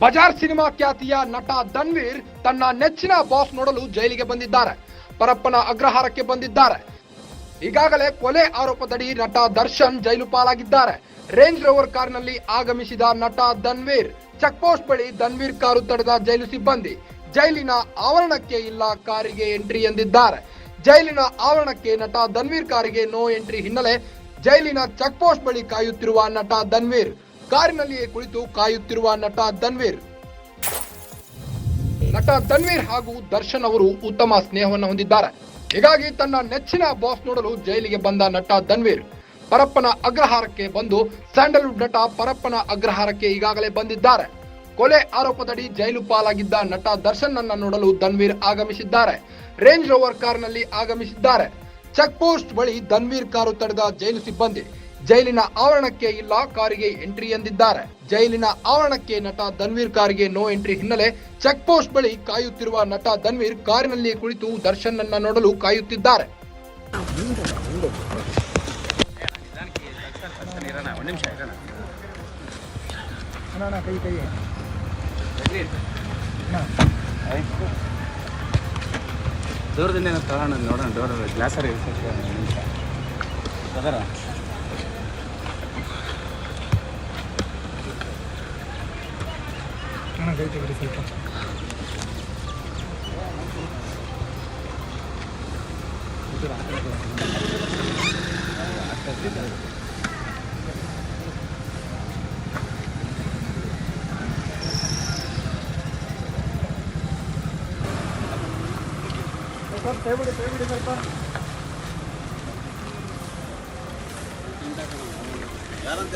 Bazaar cinema ಖ್ಯಾತಿಯ ನಟ ಧನ್ವೀರ್ ತನ್ನ ನೆಚ್ಚಿನ ಬಾಸ್ ನೋಡಲು ಜೈಲಿಗೆ ಬಂದಿದ್ದಾರೆ. ಪರಪ್ಪನ ಅಗ್ರಹಾರಕ್ಕೆ ಬಂದಿದ್ದಾರೆ. ಈಗಾಗಲೇ ಕೊಲೆ ಆರೋಪದಡಿ ನಟ ದರ್ಶನ್ ಜೈಲು ಪಾಲಾಗಿದ್ದಾರೆ. ರೇಂಜ್ ರೋವರ್ ಕಾರಿನಲ್ಲಿ ಆಗಮಿಸಿದ ನಟ ಧನ್ವೀರ್ ಚೆಕ್ ಪೋಸ್ಟ್ ಬಳಿ ಧನ್ವೀರ್ ಕಾರು ತಡೆದ ಜೈಲು ಸಿಬ್ಬಂದಿ. ಜೈಲಿನ ಆವರಣಕ್ಕೆ ಇಲ್ಲ ಕಾರಿಗೆ ಎಂಟ್ರಿ ಎಂದಿದ್ದಾರೆ. ಜೈಲಿನ ಆವರಣಕ್ಕೆ ನಟ ಧನ್ವೀರ್ ಕಾರಿಗೆ ನೋ ಎಂಟ್ರಿ ಹಿನ್ನೆಲೆ ಜೈಲಿನ ಚೆಕ್ ಪೋಸ್ಟ್ ಬಳಿ ಕಾಯುತ್ತಿರುವ ನಟ ಧನ್ವೀರ್. ಕಾರಿನಲ್ಲಿಯೇ ಕುಳಿತು ಕಾಯುತ್ತಿರುವ ನಟ ಧನ್ವೀರ್ ನಟ ಧನ್ವೀರ್ ಹಾಗೂ ದರ್ಶನ್ ಅವರು ಉತ್ತಮ ಸ್ನೇಹವನ್ನು ಹೊಂದಿದ್ದಾರೆ. ಹೀಗಾಗಿ ತನ್ನ ನೆಚ್ಚಿನ ಬಾಸ್ ನೋಡಲು ಜೈಲಿಗೆ ಬಂದ ನಟ ಧನ್ವೀರ್ ಪರಪ್ಪನ ಅಗ್ರಹಾರಕ್ಕೆ ಬಂದು ಸ್ಯಾಂಡಲ್ವುಡ್ ನಟ ಪರಪ್ಪನ ಅಗ್ರಹಾರಕ್ಕೆ ಈಗಾಗಲೇ ಬಂದಿದ್ದಾರೆ. ಕೊಲೆ ಆರೋಪದಡಿ ಜೈಲು ಪಾಲಾಗಿದ್ದ ನಟ ದರ್ಶನ್ ಅನ್ನ ನೋಡಲು ಧನ್ವೀರ್ ಆಗಮಿಸಿದ್ದಾರೆ. ರೇಂಜ್ ರೋವರ್ ಕಾರ್ನಲ್ಲಿ ಆಗಮಿಸಿದ್ದಾರೆ. ಚೆಕ್ ಪೋಸ್ಟ್ ಬಳಿ ಧನ್ವೀರ್ ಕಾರು ತಡೆದ ಜೈಲು ಸಿಬ್ಬಂದಿ. ಜೈಲಿನ ಆವರಣಕ್ಕೆ ಇಲ್ಲ, ಕಾರಿಗೆ ಎಂಟ್ರಿ ಎಂದಿದ್ದಾರೆ. ಜೈಲಿನ ಆವರಣಕ್ಕೆ ನಟ ಧನ್ವೀರ್ ಕಾರಿಗೆ ನೋ ಎಂಟ್ರಿ ಹಿನ್ನೆಲೆ ಚೆಕ್ ಪೋಸ್ಟ್ ಬಳಿ ಕಾಯುತ್ತಿರುವ ನಟ ಧನ್ವೀರ್ ಕಾರಿನಲ್ಲಿ ಕುಳಿತು ದರ್ಶನ್ ನೋಡಲು ಕಾಯುತ್ತಿದ್ದಾರೆ. ಒಂದು 하나 내리지 그래서 일단 이들 안 들어가 아까 들어가 सब टेबल टेबल करता ಯಾರಂತ